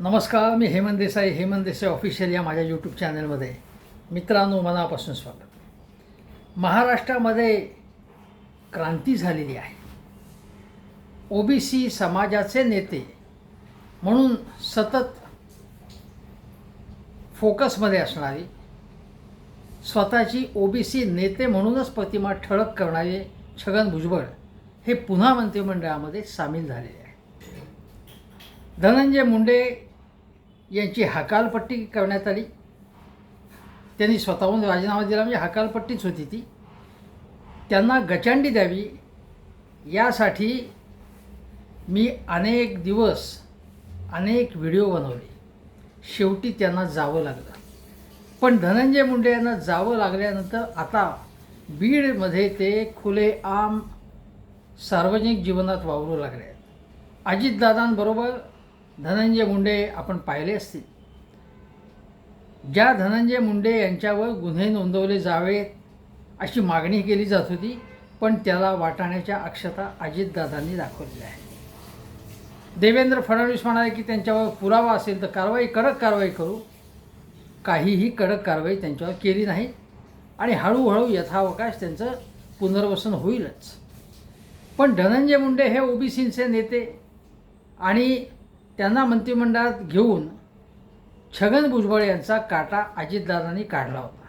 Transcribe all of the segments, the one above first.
नमस्कार मी हेमंत देसाई हेमंत देसाई ऑफिशियल या माझ्या यूट्यूब चॅनलमध्ये मित्रांनो मनापासून स्वागत. महाराष्ट्रामध्ये क्रांती झालेली आहे. ओबीसी समाजाचे नेते म्हणून सतत फोकसमध्ये असणारी स्वतःची ओबीसी नेते म्हणूनच प्रतिमा ठळक करणारे छगन भुजबळ हे पुन्हा मंत्रिमंडळामध्ये सामील झालेले आहे धनंजय मुंडे यांची हकालपट्टी करण्यात आली. त्यांनी स्वतःहून राजीनामा दिला म्हणजे हकालपट्टीच होती ती. त्यांना गचांडी द्यावी यासाठी मी अनेक दिवस अनेक व्हिडिओ बनवले. शेवटी त्यांना जावं लागलं. पण धनंजय मुंडे यांना जावं लागल्यानंतर आता बीडमध्ये ते खुलेआम सार्वजनिक जीवनात वावरू लागले आहेत. अजितदादांबरोबर धनंजय मुंडे आपण पाहिले असतील. ज्या धनंजय मुंडे यांच्यावर गुन्हे नोंदवले जावेत अशी मागणी केली जात होती पण त्याला वाटाण्याच्या अक्षता अजितदादांनी दाखवलेल्या आहे देवेंद्र फडणवीस म्हणाले की त्यांच्यावर पुरावा असेल तर कारवाई कडक कारवाई करू. काहीही कडक कारवाई त्यांच्यावर केली नाही आणि हळूहळू यथावकाश त्यांचं पुनर्वसन होईलच. पण धनंजय मुंडे हे ओबीसींचे नेते आणि त्यांना मंत्रिमंडळात घेऊन छगन भुजबळ यांचा काटा अजितदादांनी काढला होता.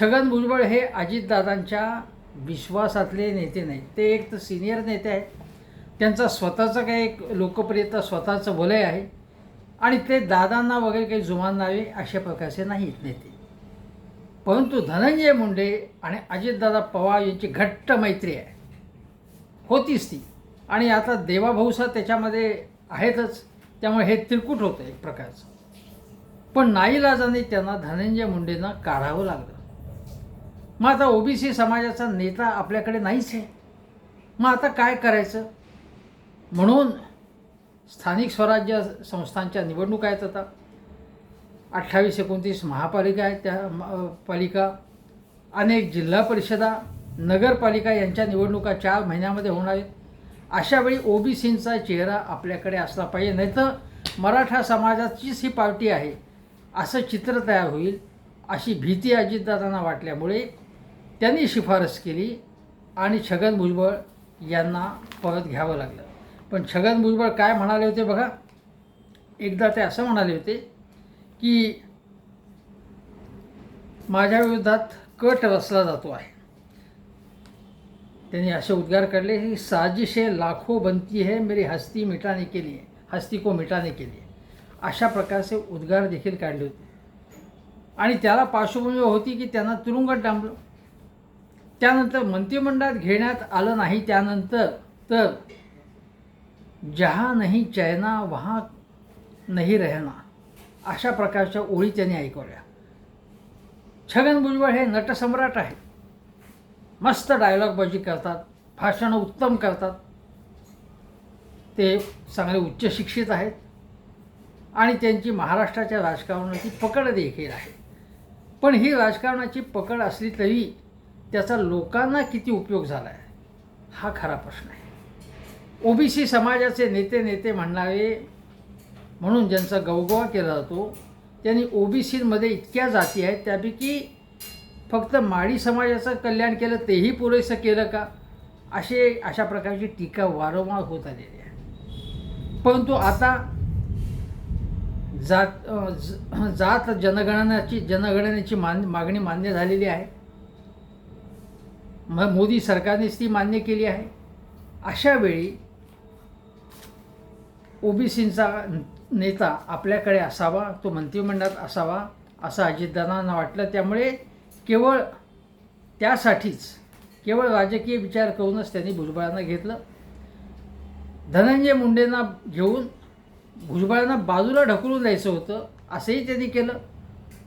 छगन भुजबळ हे अजितदादांच्या विश्वासातले नेते नाहीत. ते एक तर सिनियर नेते आहेत. त्यांचा स्वतःचं काही एक लोकप्रियता स्वतःचं वलय आहे. आणि ते दादांना वगैरे काही जुमान नावे अशा प्रकारचे नाहीत नेते. परंतु धनंजय मुंडे आणि अजितदादा पवार यांची घट्ट मैत्री आहे. होतीच ती. आणि आता देवाभाऊसा त्याच्यामध्ये आहेतच. त्यामुळे हे तिरकूट होतं एक प्रकारचं. पण नाईलाजाने त्यांना धनंजय मुंडेंना काढावं लागलं. मग आता ओबीसी समाजाचा नेता आपल्याकडे नाहीच आहे. मग आता काय करायचं? म्हणून स्थानिक स्वराज्य संस्थांच्या निवडणुका आहेत आता. अठ्ठावीस एकोणतीस महापालिका आहेत त्या म- पालिका. अनेक जिल्हा परिषदा नगरपालिका यांच्या निवडणुका चार महिन्यामध्ये होणार आहेत. अशावेळी ओबीसींचा चेहरा आपल्याकडे असला पाहिजे. नाही तर मराठा समाजाचीच ही पार्टी आहे. असं चित्र तयार होईल अशी भीती अजितदादांना वाटल्यामुळे त्यांनी शिफारस केली आणि छगन भुजबळ यांना परत घ्यावं लागलं. पण छगन भुजबळ काय म्हणाले होते बघा? एकदा ते असं म्हणाले होते की माझ्या विरोधात कट रचला जातो आहे. त्यांनी असे उद्गार काढले की साजिशे लाखो बनती है मेरी हस्ती मिटाने के लिए हस्ती को मिटाने के लिए. अशा प्रकारचे उद्गार देखील काढले होते. आणि त्याला पार्श्वभूमी होती की त्यांना तुरुंगात डांबलं. त्यानंतर मंत्रिमंडळात घेण्यात आलं नाही त्यानंतर तर जहा नाही चैना वहा नाही रहना अशा प्रकारच्या ओळी त्यांनी ऐकवल्या. छगन भुजबळ हे नटसम्राट आहे मस्त डायलॉगबाजी करतात. भाषणं उत्तम करतात. ते चांगले उच्च शिक्षित आहेत. आणि त्यांची महाराष्ट्राच्या राजकारणाची पकड देखील आहे. पण ही राजकारणाची पकड असली तरी त्याचा लोकांना किती उपयोग झाला आहे हा खरा प्रश्न आहे. ओबीसी समाजाचे नेते नेते म्हणणारे म्हणून ज्यांचा गवगवा केला जातो त्यांनी ओबीसीमध्ये इतक्या जाती आहेत त्यापैकी फक्त माळी समाजाचं कल्याण केलं तेही पुरेसं केलं का? असे अशा प्रकारची टीका वारंवार होत आलेली आहे. परंतु आता जात जात जनगणनाची जनगणनेची मान मागणी मान्य झालेली आहे. मग मोदी सरकारनेच ती मान्य केली आहे. अशा वेळी ओबीसींचा नेता आपल्याकडे असावा तो मंत्रिमंडळात असावा असं अजितदादांना वाटलं. त्यामुळे केवळ त्यासाठीच केवळ राजकीय विचार करूनच त्यांनी भुजबळांना घेतलं. धनंजय मुंडेंना घेऊन भुजबळांना बाजूला ढकलून द्यायचं होतं असंही त्यांनी केलं.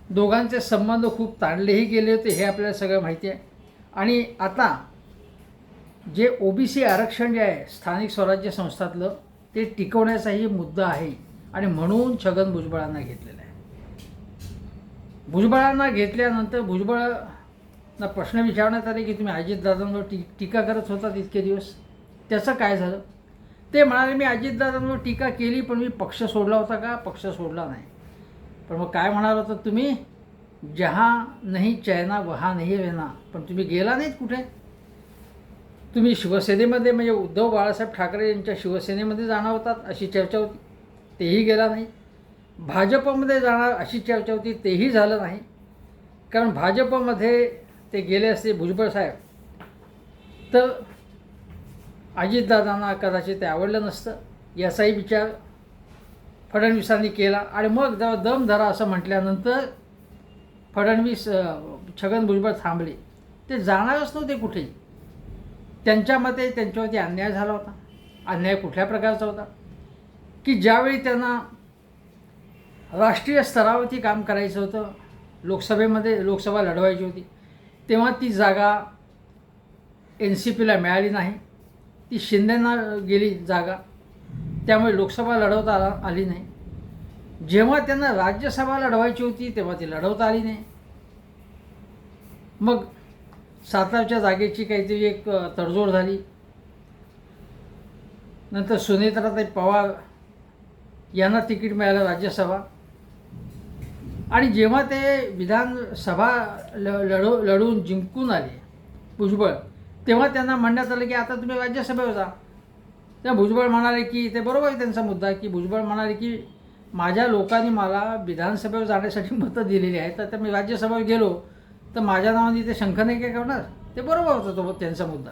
दोघांचे संबंध खूप ताणलेही गेले होते हे आपल्याला सगळं माहिती आहे. आणि आता जे ओ बी सी आरक्षण जे आहे स्थानिक स्वराज्य संस्थातलं ते टिकवण्याचाही मुद्दा आहे. आणि म्हणून छगन भुजबळांना घेतलेलं आहे. भुजबळांना घेतल्यानंतर भुजबळांना प्रश्न विचारण्यात आले की तुम्ही अजितदादांवर टी टीका करत होतात इतके दिवस? त्याचं काय झालं? ते म्हणाले मी अजितदादांवर टीका केली पण मी पक्ष सोडला होता का? पक्ष सोडला नाही. पण मग काय म्हणाल होतं तुम्ही? जहा नाही चैना वहा नाही वेना पण तुम्ही गेला नाहीत कुठे? तुम्ही शिवसेनेमध्ये म्हणजे उद्धव बाळासाहेब ठाकरे यांच्या शिवसेनेमध्ये जाणार होतात अशी चर्चा होती. तेही गेला नाही. भाजपमध्ये जाणार अशी चर्चा होती तेही झालं नाही. कारण भाजपमध्ये ते गेले असते भुजबळ साहेब. तर अजितदादांना कदाचित ते आवडलं नसतं. याचाही विचार फडणवीसांनी केला. आणि मग जेव्हा दम धरा असं म्हटल्यानंतर फडणवीस छगन भुजबळ थांबले. ते जाणारच नव्हते कुठेही त्यांच्या मते त्यांच्यावरती अन्याय झाला होता. अन्याय कुठल्या प्रकारचा होता? की ज्यावेळी त्यांना राष्ट्रीय स्तरावरती काम करायचं होतं. लोकसभेमध्ये लोकसभा लढवायची होती. तेव्हा ती जागा एन सी पीला मिळाली नाही. ती शिंदेंना गेली जागा. त्यामुळे लोकसभा लढवता आला आली नाही. जेव्हा त्यांना राज्यसभा लढवायची होती तेव्हा ती लढवता आली नाही. मग सातारच्या जागेची काहीतरी एक तडजोड झाली. नंतर सुनेत्राताई पवार यांना तिकीट मिळालं राज्यसभा. आणि जेव्हा ते विधानसभा ल लढव लढून जिंकून आले भुजबळ तेव्हा त्यांना म्हणण्यात आलं की आता तुम्ही राज्यसभेवर जा. त्या भुजबळ म्हणाले की ते बरोबर आहे त्यांचा मुद्दा की भुजबळ म्हणाले की माझ्या लोकांनी मला विधानसभेवर जाण्यासाठी मतं दिलेली आहेत तर मी राज्यसभेवर गेलो तर माझ्या नावाने ते शंख नाही काय करणार? ते बरोबर होतं तो त्यांचा मुद्दा.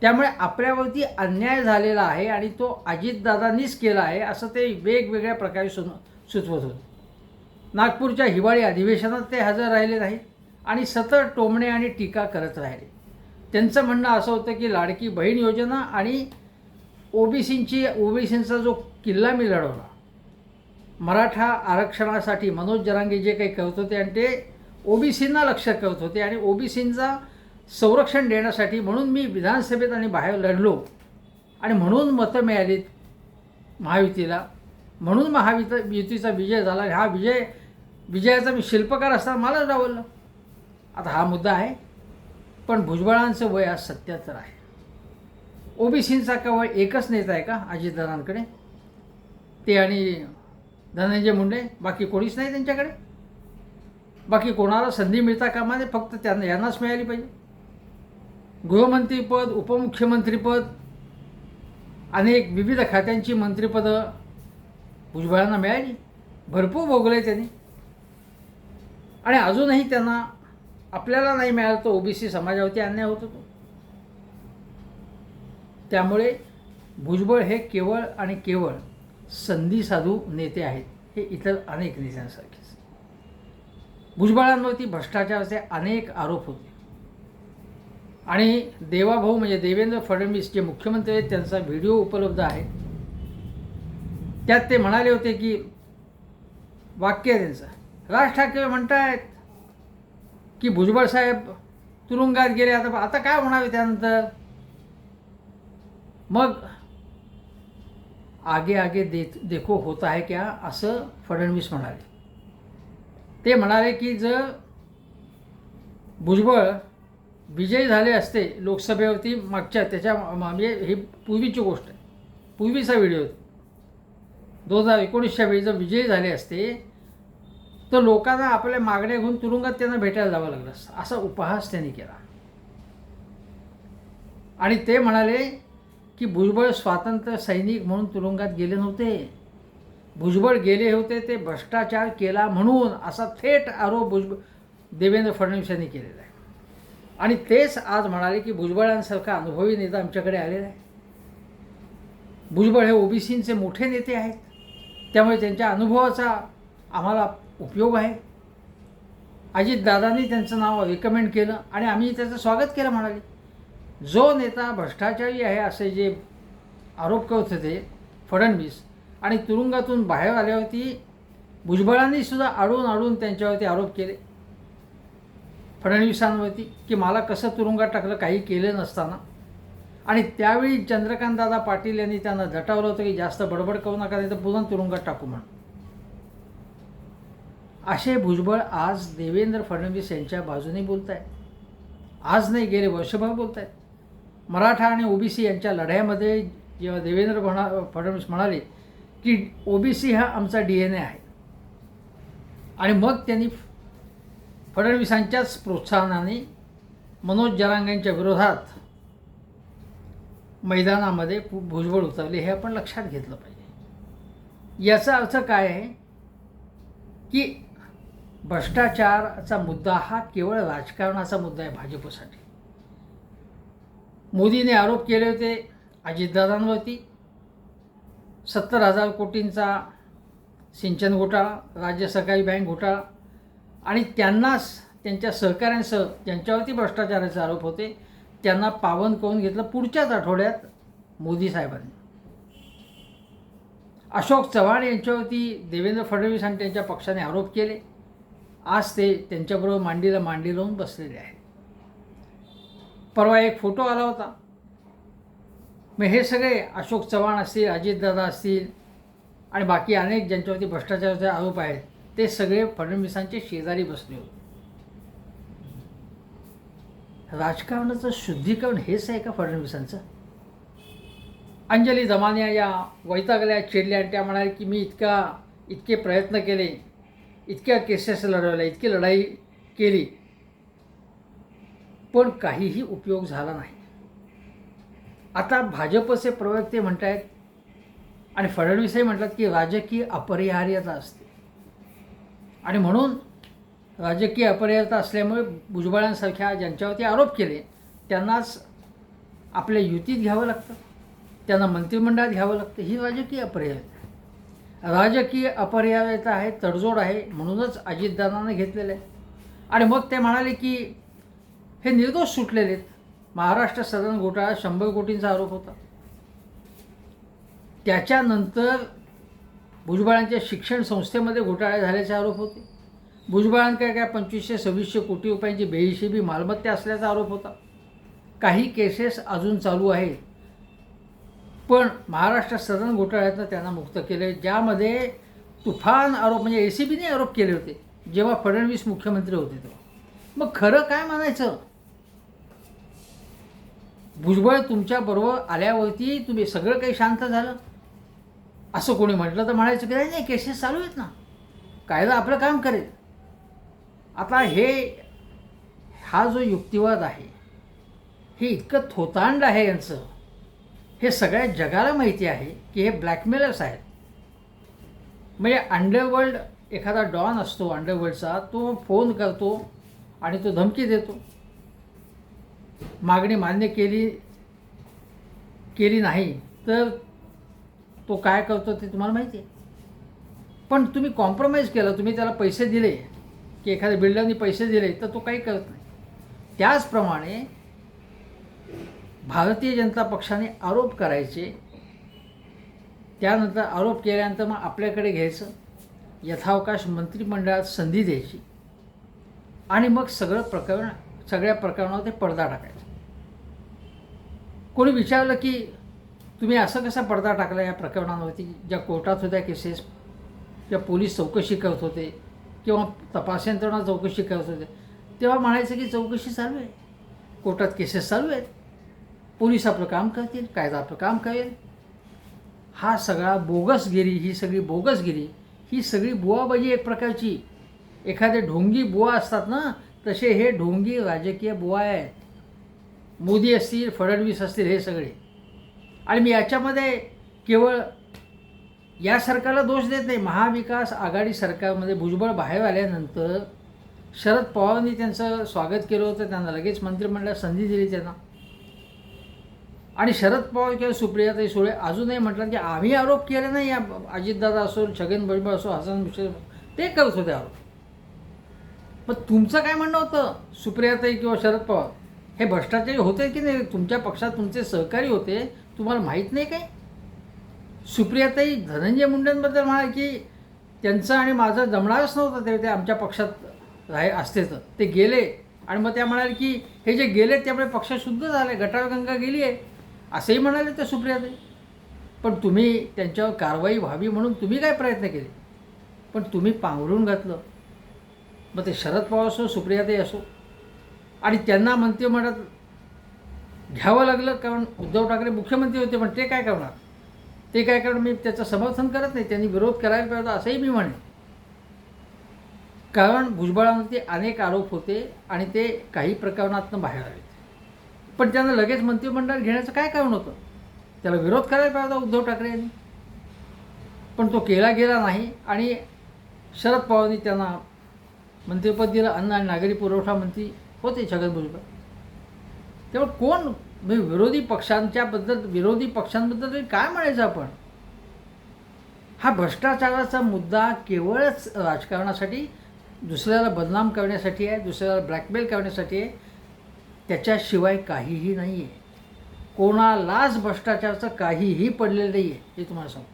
त्यामुळे आपल्यावरती अन्याय झालेला आहे आणि तो अजितदादांनीच केला आहे असं ते वेगवेगळ्या प्रकारे सुन सुचवत होते. नागपूरच्या हिवाळी अधिवेशनात ते हजर राहिले नाहीत आणि सतत टोमणे आणि टीका करत राहिले. त्यांचं म्हणणं असं होतं की लाडकी बहीण योजना आणि ओबीसींची ओबीसींचा जो किल्ला मी लढवला मराठा आरक्षणासाठी मनोज जरांगे जे काही करत होते आणि ते ओबीसींना लक्ष करत होते आणि ओबीसींचा संरक्षण देण्यासाठी म्हणून मी विधानसभेत आणि बाहेर लढलो आणि म्हणून मतं मिळालीत महायुतीला. म्हणून महावित युतीचा विजय झाला आणि हा विजय विजयाचा मी शिल्पकार असताना मलाच डावललं आता हा मुद्दा आहे पण भुजबळांचं वय आज सत्याहत्तर आहे. ओबीसींचा केवळ एकच नेता आहे का अजितदादांकडे ते आणि धनंजय मुंडे बाकी कोणीच नाही त्यांच्याकडे? बाकी कोणाला संधी मिळता कामा नये फक्त त्यांना यांनाच मिळाली पाहिजे. गृहमंत्रीपद उपमुख्यमंत्रीपद अनेक विविध खात्यांची मंत्रिपदं भुजबळांना मिळाली. भरपूर भोगले त्यांनी. आणि अजूनही त्यांना आपल्याला नाही मिळालं तर ओबीसी समाजावरती अन्याय होत होतो. त्यामुळे भुजबळ हे केवळ आणि केवळ संधी साधू नेते आहेत हे इतर अनेक नेत्यांसारखेच. भुजबळांवरती भ्रष्टाचाराचे अनेक आरोप होते. आणि देवाभाऊ म्हणजे देवेंद्र फडणवीस जे मुख्यमंत्री आहेत त्यांचा व्हिडिओ उपलब्ध आहे. त्यात ते म्हणाले होते की वाक्य त्यांचं राज ठाकरे म्हणतायत की भुजबळ साहेब तुरुंगात गेले. आता आता काय म्हणावे त्यानंतर? मग आगे आगे दे देखो होत आहे क्या असं फडणवीस म्हणाले. ते म्हणाले की जर भुजबळ विजयी झाले असते लोकसभेवरती मागच्या त्याच्या म्हणजे ही पूर्वीची गोष्ट आहे. पूर्वीचा व्हिडिओ. दोन हजार एकोणीसच्या वेळी जर विजयी झाले असते तर लोकांना आपल्या मागण्या घेऊन तुरुंगात त्यांना भेटायला जावं लागलं. असतं असा उपहास त्यांनी केला. आणि ते म्हणाले की भुजबळ स्वातंत्र्य सैनिक म्हणून तुरुंगात गेले नव्हते. भुजबळ गेले होते ते भ्रष्टाचार केला म्हणून असा थेट आरोप भुजबळ देवेंद्र फडणवीस यांनी केलेला आहे. आणि तेच आज म्हणाले की भुजबळांसारखा अनुभवी नेता आमच्याकडे आलेला आहे. भुजबळ हे ओबीसींचे मोठे नेते आहेत. त्यामुळे त्यांच्या अनुभवाचा आम्हाला उपयोग आहे. अजितदादांनी त्यांचं नाव रिकमेंड केलं आणि आम्ही त्याचं स्वागत केलं म्हणाले. जो नेता भ्रष्टाचारी आहे असे जे आरोप करत होते फडणवीस आणि तुरुंगातून बाहेर आल्यावरती भुजबळांनी सुद्धा आडून आडून त्यांच्यावरती आरोप केले. फडणवीसांवरती की मला कसं तुरुंगात टाकलं काही केलं नसताना. आणि त्यावेळी चंद्रकांतदादा पाटील यांनी त्यांना झटावलं होतं की जास्त बडबड करू नका नाही तर पुन्हा तुरुंगात टाकू म्हणून. असे भुजबळ आज देवेंद्र फडणवीस यांच्या बाजूने बोलत आहेत आज नाही गेले वर्षभर बोलत आहेत मराठा आणि ओबीसी यांच्या लढ्यामध्ये जेव्हा देवेंद्र म्हणा फडणवीस म्हणाले की ओबीसी हा आमचा डी एन ए आहे. आणि मग त्यांनी फडणवीसांच्याच प्रोत्साहनाने मनोज जरांगांच्या विरोधात मैदानामध्ये भुजबळ उतरले हे आपण लक्षात घेतलं पाहिजे. याचा अर्थ काय आहे की भ्रष्टाचाराचा मुद्दा हा केवळ राजकारणाचा मुद्दा आहे भाजपसाठी. मोदीने आरोप केले होते अजितदादांवरती. सत्तर हजार कोटींचा सिंचन घोटाळा राज्य सहकारी बँक घोटाळा आणि त्यांनाच त्यांच्या सहकाऱ्यांसह ज्यांच्यावरती भ्रष्टाचाराचे आरोप होते त्यांना पावन करून घेतलं पुढच्याच आठवड्यात मोदी साहेबांनी. अशोक चव्हाण यांच्यावरती देवेंद्र फडणवीस आणि त्यांच्या पक्षाने आरोप केले. आज ते त्यांच्याबरोबर मांडीला मांडी लावून बसलेले आहेत. परवा एक फोटो आला होता. मग हे सगळे अशोक चव्हाण असतील अजितदादा असतील आणि बाकी अनेक ज्यांच्यावरती भ्रष्टाचाराचे आरोप आहेत ते सगळे फडणवीसांचे शेजारी बसले होते. राजकारणाचं शुद्धीकरण हेच आहे का फडणवीसांचं? अंजली दमानिया या वैतागल्या चिडल्या आणि त्या म्हणाल्या की मी इतका इतके प्रयत्न केले इतक्या केसेस लढवल्या इतकी लढाई केली. पण काहीही उपयोग झाला नाही. आता भाजपचे प्रवक्ते म्हणत आहेत आणि फडणवीसही म्हणतात की राजकीय अपरिहार्यता असते. आणि म्हणून राजकीय अपरिहार्यता असल्यामुळे भुजबळांसारख्या ज्यांच्यावरती आरोप केले त्यांनाच आपल्या युतीत घ्यावं लागतं त्यांना मंत्रिमंडळात घ्यावं लागतं ही राजकीय अपरिहार्यता. राजकीय अपरिहार्यता आहे तडजोड आहे म्हणूनच अजितदादांना घेतलेलं आहे. आणि मग ते म्हणाले की हे निर्दोष सुटलेले आहेत. महाराष्ट्र सदन घोटाळा शंभर कोटींचा आरोप होता. त्याच्यानंतर भुजबळांच्या शिक्षण संस्थेमध्ये घोटाळे झाल्याचे आरोप होते. भुजबळांकडे काय पंचवीसशे सव्वीसशे कोटी रुपयांची बेहिशेबी मालमत्ता असल्याचा आरोप होता. काही केसेस अजून चालू आहेत. पण महाराष्ट्र सदन घोटाळ्यातनं त्यांना मुक्त केले ज्यामध्ये तुफान आरोप म्हणजे ए सी बीने आरोप केले होते जेव्हा फडणवीस मुख्यमंत्री होते तेव्हा. मग खरं काय म्हणायचं भुजबळ तुमच्याबरोबर आल्यावरती तुम्ही सगळं काही शांत झालं? असं कोणी म्हटलं तर म्हणायचं की नाही नाही केसेस चालू आहेत ना. कायदा आपलं काम करेल. आता हे हा जो युक्तिवाद आहे हे इतकं थोतांड आहे यांचं. हे सगळ्या जगाला माहिती आहे की हे ब्लॅकमेलर्स आहेत. म्हणजे अंडरवर्ल्ड एखादा डॉन असतो अंडरवर्ल्डचा तो फोन करतो आणि तो धमकी देतो. मागणी मान्य केली केली नाही तर तो काय करतो ते तुम्हाला माहिती आहे. पण तुम्ही कॉम्प्रोमाइज केलं तुम्ही त्याला पैसे दिले की एखाद्या बिल्डरनी पैसे दिले तर तो काही करत नाही. त्याचप्रमाणे भारतीय जनता पक्षाने आरोप करायचे. त्यानंतर आरोप केल्यानंतर मग आपल्याकडे घ्यायचं. यथावकाश मंत्रिमंडळात संधी द्यायची. आणि मग सगळं प्रकरण सगळ्या प्रकरणावर ते पडदा टाकायचा. कोणी विचारलं की तुम्ही असं कसा पडदा टाकला या प्रकरणावरती? ज्या कोर्टात होत्या केसेस ज्या पोलीस चौकशी करत होते किंवा तपास यंत्रणा चौकशी करत होते? तेव्हा म्हणायचं की चौकशी चालू आहे. कोर्टात केसेस चालू आहेत. पोलीस आपलं काम करतील कायदा आपलं काम करेल. हा सगळा बोगसगिरी ही सगळी बोगसगिरी ही सगळी बुवाबाजी एक प्रकारची. एखादे ढोंगी बुवा असतात ना तसे हे ढोंगी राजकीय बुवा आहेत. मोदी असतील फडणवीस असतील हे सगळे. आणि मी याच्यामध्ये केवळ या सरकारला दोष देत नाही महाविकास आघाडी सरकारमध्ये भुजबळ बाहेर आल्यानंतर शरद पवारांनी त्यांचं स्वागत केलं होतं त्यांना लगेच मंत्रिमंडळात संधी दिली त्यांना. आणि शरद पवार किंवा सुप्रियाताई सुळे अजूनही म्हटलं की आम्ही आरोप केले नाही या अजितदादा असो छगन भुजबळ असो हसन मिश्र ते करत होते आरोप. पण तुमचं काय म्हणणं होतं? सुप्रियाताई किंवा शरद पवार? हे भ्रष्टाचारी होते की नाही? तुमच्या पक्षात तुमचे सहकारी होते? तुम्हाला माहीत नाही काय? सुप्रियाताई धनंजय मुंडेंबद्दल म्हणाल की त्यांचं आणि माझं जमणारच नव्हतं ते ते आमच्या पक्षात राहे असते तर. ते गेले. आणि मग त्या म्हणाल की हे जे गेले त्यामुळे पक्ष शुद्ध झाले. गटारगंगा गेली आहे असंही म्हणाले ते सुप्रियाताई. पण तुम्ही त्यांच्यावर कारवाई व्हावी म्हणून तुम्ही काय प्रयत्न केले? पण तुम्ही पांघरून घातलं. मग ते शरद पवार असो सुप्रियाताई असो आणि त्यांना मंत्रिमंडळात घ्यावं लागलं कारण उद्धव ठाकरे मुख्यमंत्री होते पण ते काय करणार? ते काय करणार? मी त्याचं समर्थन करत नाही त्यांनी विरोध करायला पाहिजे असंही मी म्हणेन. कारण भुजबळांवरती अनेक आरोप होते आणि ते काही प्रकरणातनं बाहेर आले. पण त्यांना लगेच मंत्रिमंडळ घेण्याचं काय कारण होतं? त्याला विरोध करायला पाहिजे होता उद्धव ठाकरे यांनी. पण तो केला गेला नाही आणि शरद पवारांनी त्यांना मंत्रिपद दिलं अन्न आणि नागरी पुरवठा मंत्री होते छगन भुजबळ. त्यामुळे कोण? म्हणजे विरोधी पक्षांच्याबद्दल विरोधी पक्षांबद्दल तरी काय म्हणायचं आपण? हा भ्रष्टाचाराचा मुद्दा केवळच राजकारणासाठी दुसऱ्याला बदनाम करण्यासाठी आहे दुसऱ्याला ब्लॅकमेल करण्यासाठी आहे त्याच्याशिवाय काहीही नाही आहे कोणालाच भ्रष्टाचाराचं काहीही पडलेलं नाही आहे हे तुम्हाला सांगतो.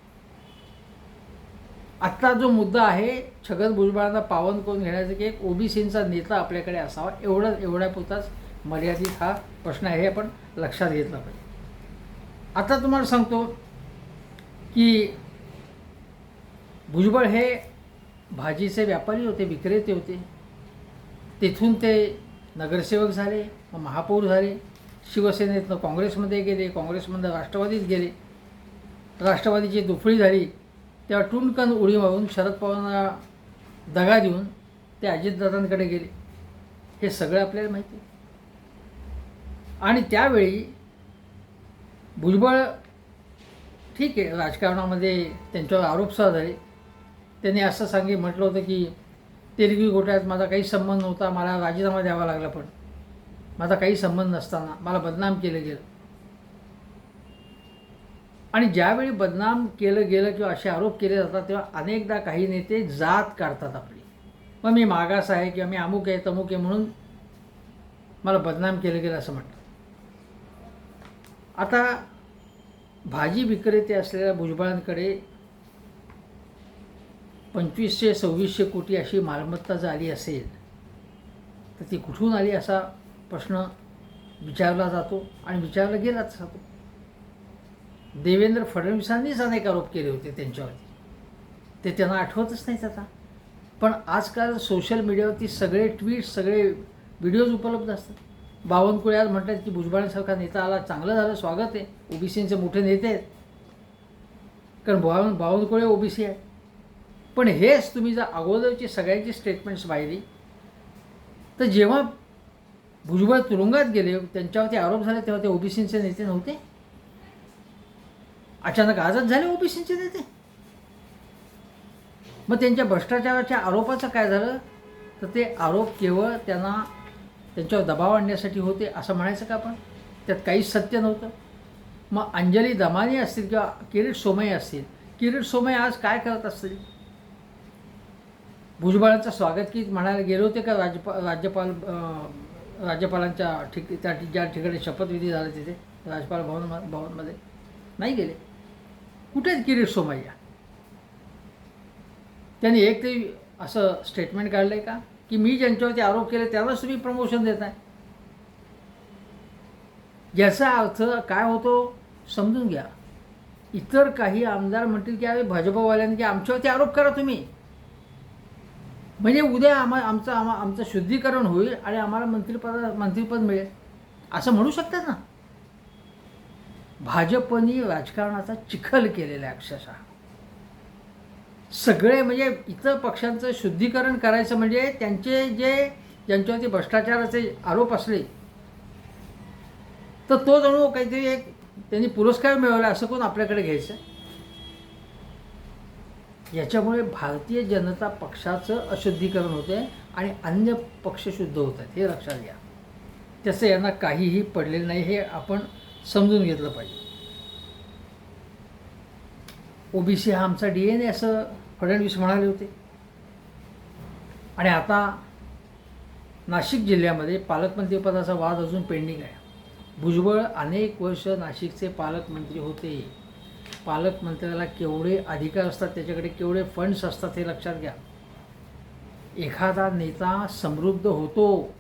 आत्ता जो मुद्दा आहे छगन भुजबळांना पावन करून घेण्याचा की एक ओबीसींचा नेता आपल्याकडे असावा एवढं एवढ्यापुरताच मर्यादित हा प्रश्न आहे हे आपण लक्षात घेतला पाहिजे. आता तुम्हाला सांगतो की भुजबळ हे भाजीचे व्यापारी होते विक्रेते होते. तिथून ते नगरसेवक झाले मग महापौर झाले शिवसेनेतनं काँग्रेसमध्ये गेले काँग्रेसमधनं राष्ट्रवादीत गेले. राष्ट्रवादीची दुफळी झाली तेव्हा टुणकन उडी मारून शरद पवारांना दगा देऊन ते अजितदादांकडे गेले. हे सगळं आपल्याला माहिती आणि त्यावेळी भुजबळ ठीक आहे राजकारणामध्ये त्यांच्यावर आरोप सुद्धा झाले. त्यांनी असं सांगे म्हटलं होतं की तेलगी घोटाळ्यात माझा काही संबंध नव्हता. मला राजीनामा द्यावा लागला पण. माझा काही संबंध नसताना मला बदनाम केलं गेलं. आणि ज्यावेळी बदनाम केलं गेलं किंवा असे आरोप केले जातात तेव्हा अनेकदा काही नेते जात काढतात आपली. मग मी मागास आहे किंवा मी अमुक आहे तमुक आहे म्हणून मला बदनाम केलं गेलं असं म्हणतात आता भाजी विक्रेते असलेल्या भुजबळांकडे पंचवीसशे सव्वीसशे कोटी अशी मालमत्ता जर आली असेल तर ती कुठून आली असा प्रश्न विचारला जातो आणि विचारला गेलाच जातो. देवेंद्र फडणवीसांनीच अनेक आरोप केले होते त्यांच्यावरती. ते त्यांना आठवतच नाहीत आता. पण आजकाल सोशल मीडियावरती सगळे ट्विट सगळे व्हिडिओज उपलब्ध असतात. बावनकुळे आज म्हणतात की भुजबळांसारखा नेता आला चांगलं झालं स्वागत आहे. ओबीसींचे मोठे नेते आहेत. कारण बावन बावनकुळे ओबीसी आहे पण हेच तुम्ही जर अगोदरची सगळ्यांची स्टेटमेंट्स पाहिली तर जेव्हा भुजबळ तुरुंगात गेले त्यांच्यावरती आरोप झाले तेव्हा ते ओबीसीचे नेते नव्हते? अचानक आजच झाले ओबीसीचे नेते? मग त्यांच्या भ्रष्टाचाराच्या आरोपाचं काय झालं? तर ते आरोप केवळ त्यांना त्यांच्यावर दबाव आणण्यासाठी होते असं म्हणायचं का आपण? त्यात काहीच सत्य नव्हतं. मग अंजली दमानी असतील किंवा किरीट सोमय असतील किरीट सोमय आज काय करत असतील? भुजबळांचं स्वागत की म्हणायला गेले होते का राज्यपाल राज्यपाल राज्यपालांच्या ठिक त्या ज्या ठिकाणी शपथविधी झाला तिथे राज्यपाल भवन भवनमध्ये. नाही गेले. कुठे किरीट सोमय्या? त्यांनी एक तरी असं स्टेटमेंट काढलं आहे का? की मी ज्यांच्यावरती आरोप केले त्यालाच तुम्ही प्रमोशन देताय. याचा अर्थ काय होतो? समजून घ्या. इतर काही आमदार म्हणतील की अरे भाजपवाल्यांनी की आमच्यावरती आरोप करा तुम्ही. म्हणजे उद्या आम्हा आमचं आम्हा आमचं शुद्धीकरण होईल आणि आम्हाला मंत्रिपद मंत्रिपद मिळेल. असं म्हणू शकतात ना? भाजपनी राजकारणाचा चिखल केलेला आहे अक्षरशः. सगळे म्हणजे इतर पक्षांचं शुद्धीकरण करायचं म्हणजे त्यांचे जे ज्यांच्यावरती भ्रष्टाचाराचे आरोप असले तर तो जणू काहीतरी एक त्यांनी पुरस्कार मिळवला असं कोण आपल्याकडे घ्यायचं? याच्यामुळे भारतीय जनता पक्षाचं अशुद्धीकरण होते आणि अन्य पक्ष शुद्ध होत आहेत हे लक्षात घ्या. त्याचं यांना काहीही पडलेलं नाही हे आपण समजून घेतलं पाहिजे. ओबीसी हा आमचा डी एन ए असं फडणवीस म्हणाले होते. आणि आता नाशिक जिल्ह्यामध्ये पालकमंत्रीपदाचा वाद अजून पेंडिंग आहे. भुजबळ अनेक वर्ष नाशिकचे पालकमंत्री होते. पालक पालकमंत्र्याला केवढे अधिकार असतात त्याच्याकडे केवढे फंड्स असतात हे लक्षात घ्या. एखादा नेता समृद्ध होतो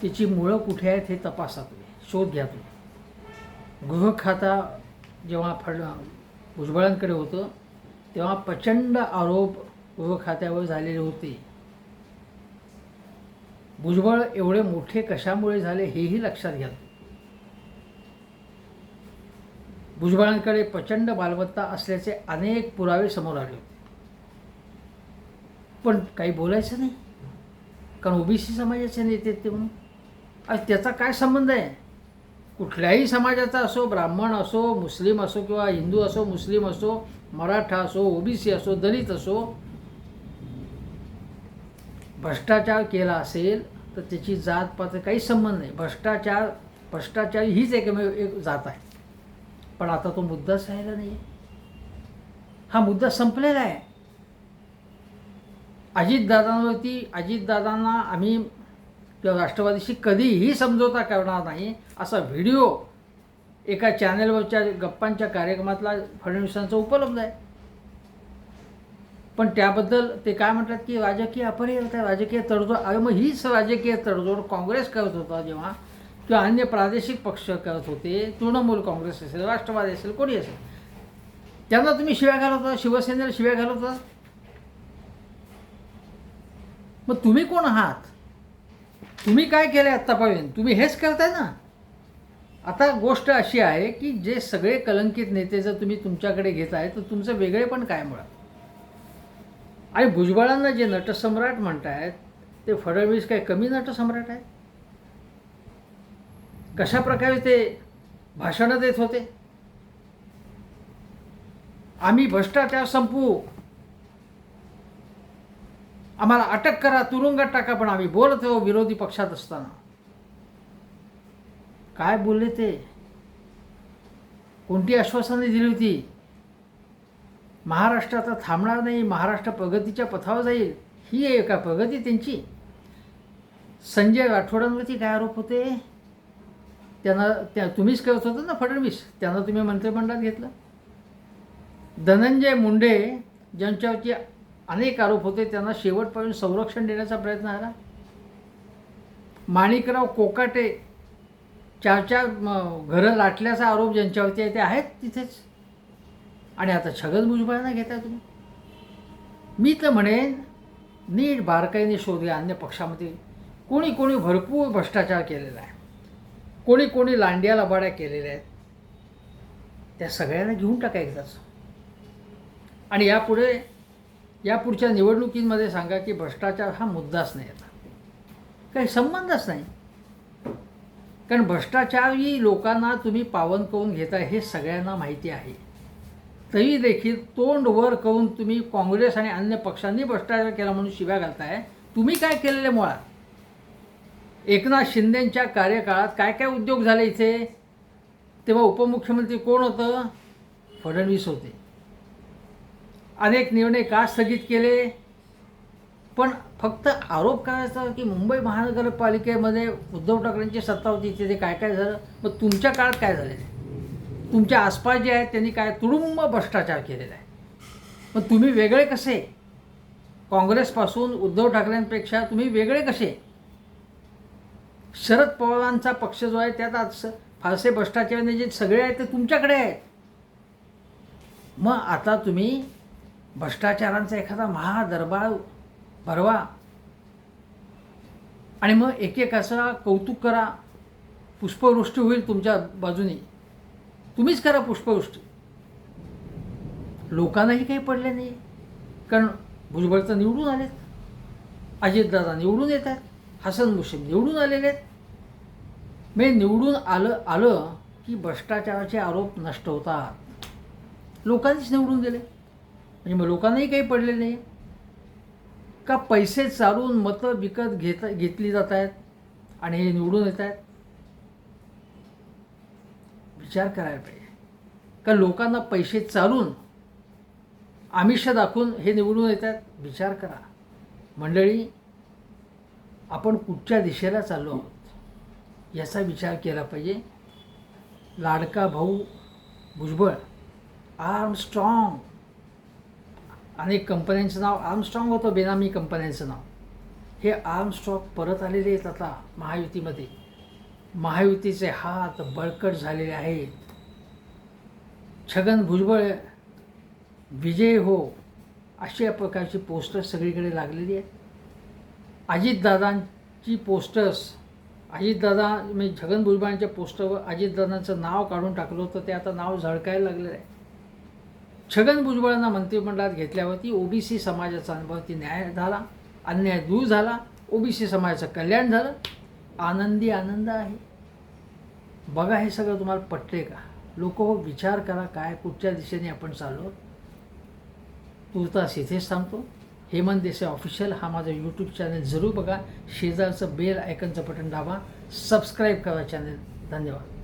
त्याची मुळं कुठे आहेत हे तपासा तुम्ही शोध घ्या तुम्ही. गृह खाता जेव्हा फड भुजबळांकडे होतं तेव्हा प्रचंड आरोप गृह खात्यावर झालेले होते. भुजबळ एवढे मोठे कशामुळे झाले हेही लक्षात घ्या भुजबळांकडे प्रचंड मालमत्ता असल्याचे अनेक पुरावे समोर आले होते. पण काही बोलायचं नाही. कारण ओबीसी समाजाचे नेते ते म्हणून. आज त्याचा काय संबंध आहे? कुठल्याही समाजाचा असो ब्राह्मण असो मुस्लिम असो किंवा हिंदू असो मुस्लिम असो मराठा असो ओबीसी असो दलित असो भ्रष्टाचार केला असेल तर त्याची जात पात काही संबंध नाही. भ्रष्टाचार भ्रष्टाचार हीच एकमेव एक जात आहे. पण आता तो मुद्दाच राहिला नाही हा मुद्दा संपलेला आहे. अजितदादांवरती अजितदादांना आम्ही किंवा राष्ट्रवादीशी कधीही समजोता करणार नाही असा व्हिडिओ एका चॅनलवरच्या गप्पांच्या कार्यक्रमातला फडणवीसांचा उपलब्ध आहे. पण त्याबद्दल ते काय म्हणतात की राजकीय अपरिहार्य राजकीय तडजोड अरे मग हीच राजकीय तडजोड काँग्रेस करत होता जेव्हा किंवा अन्य प्रादेशिक पक्ष करत होते तृणमूल काँग्रेस असेल राष्ट्रवादी असेल कोणी असेल? त्यांना तुम्ही शिव्या घालत होता शिवसेनेला शिव्या घालत होता मग तुम्ही कोण आहात? तुम्ही काय केलं आत्तापर्यंत? तुम्ही हेच करताय ना? आता गोष्ट अशी आहे की जे सगळे कलंकित नेते जर तुम्ही तुमच्याकडे घेत आहे तर तुमचं वेगळे पण काय मुळात? आणि भुजबळांना जे नटसम्राट म्हणतायत ते फडणवीस काय कमी नटसम्राट आहेत? कशा प्रकारे ते भाषणं देत होते? आम्ही भ्रष्टाचार संपवू. आम्हाला अटक करा तुरुंगात टाका पण आम्ही बोलत आहो विरोधी पक्षात असताना. काय बोलले ते? कोणती आश्वासने दिली होती? महाराष्ट्र आता थांबणार नाही महाराष्ट्र प्रगतीच्या पथावर जाईल. ही आहे का प्रगती त्यांची. संजय राठोडांवरती काय आरोप होते? त्यांना त्या तुम्हीच करत होता ना फडणवीस? त्यांना तुम्ही मंत्रिमंडळात घेतलं? धनंजय मुंडे ज्यांच्यावरती अनेक आरोप होते त्यांना शेवटपर्यंत संरक्षण देण्याचा प्रयत्न आला. माणिकराव कोकाटे चार चार घरं लाटल्याचा आरोप ज्यांच्यावरती आहे ते आहेत तिथेच. आणि आता छगन भुजबळांना घेताय तुम्ही. मी तर म्हणेन नीट बारकाईने शोध अन्य पक्षामध्ये. कोणी कोणी भरपूर भ्रष्टाचार केलेला आहे. कोणी कोणी लांड्या लबाड्या केलेल्या आहेत. त्या सगळ्यांना घेऊन टाका एकदाच आणि यापुढे या पुढच्या निवडणुकीमध्ये सांगा की भ्रष्टाचार हा मुद्दाच नाही आता. काही संबंधच नाही. कारण भ्रष्टाचारी लोकांना तुम्ही पावन करून घेताय हे सगळ्यांना माहिती आहे. तरी देखील तोंड वर करून तुम्ही काँग्रेस आणि अन्य पक्षांनी भ्रष्टाचार केला म्हणून शिव्या घालताय. तुम्ही काय केलेले मुळात? एकनाथ शिंदेंच्या कार्यकाळात काय काय उद्योग झाले इथे? तेव्हा उपमुख्यमंत्री कोण होतं? फडणवीस होते. अनेक निर्णय का स्थगित केले? पण फक्त आरोप करायचा की मुंबई महानगरपालिकेमध्ये उद्धव ठाकरेंची सत्ता होती तिथे काय काय झालं? मग तुमच्या काळात काय झाले तुमच्या आसपास जे आहेत त्यांनी काय तुडुंब भ्रष्टाचार केलेला आहे? मग तुम्ही वेगळे कसे? काँग्रेसपासून उद्धव ठाकरेंपेक्षा तुम्ही वेगळे कसे? शरद पवारांचा पक्ष जो आहे त्यात आज फारसे भ्रष्टाचार जे सगळे आहेत ते तुमच्याकडे आहेत. मग आता तुम्ही भ्रष्टाचारांचा एखादा महादरबार भरवा. आणि मग एकेकाचं कौतुक करा. पुष्पवृष्टी होईल तुमच्या बाजूने. तुम्हीच करा पुष्पवृष्टी. लोकांनाही काही पडले नाही. कारण भुजबळ तर निवडून आलेत. अजितदादा निवडून येत आहेत हसन मुश्रीफ निवडून आलेले आहेत. म्हणजे निवडून आलं आलं की भ्रष्टाचाराचे आरोप नष्ट होतात. लोकांनीच निवडून दिले. म्हणजे मग लोकांनाही काही पडले नाही. का पैसे चालून मतं विकत घेत घेतली जात आहेत आणि हे निवडून येत आहेत? विचार करायला पाहिजे. का लोकांना पैसे चालून आमिष दाखवून हे निवडून येत आहेत? विचार करा. मंडळी आपण कुठच्या दिशेला चाललो आहोत याचा विचार केला पाहिजे. लाडका भाऊ भुजबळ आर्म स्ट्रॉंग अनेक कंपन्यांचं नाव आर्मस्ट्रॉंग होतं बेनामी कंपन्यांचं नाव. हे आर्मस्ट्रॉंग परत आलेले आहेत आता महायुतीमध्ये. महायुतीचे हात बळकट झालेले आहेत. छगन भुजबळ विजय हो अशा प्रकारची पोस्टर सगळीकडे लागलेली आहेत. अजितदादांची पोस्टर्स अजितदादा मी छगन भुजबळांच्या पोस्टरवर अजितदादांचं नाव काढून टाकलं होतं ते आता नाव झळकायला लागलेलं आहे. छगन भुजबळांना मंत्रिमंडळात घेतल्यावरती ओबीसी समाजाचा अनुभवती न्याय झाला अन्याय दूर झाला ओबीसी समाजाचं कल्याण झालं आनंदी आनंद आहे. बघा हे सगळं तुम्हाला पटते का? लोक विचार करा काय कुठच्या दिशेने आपण चाललो. तुर्तास इथेच थांबतो. हेमंत देसाई ऑफिशियल हा माझा यूट्यूब चॅनल जरूर बघा. शेजारचं बेल आयकनचं बटन दाबा. सबस्क्राईब करा चॅनल धन्यवाद.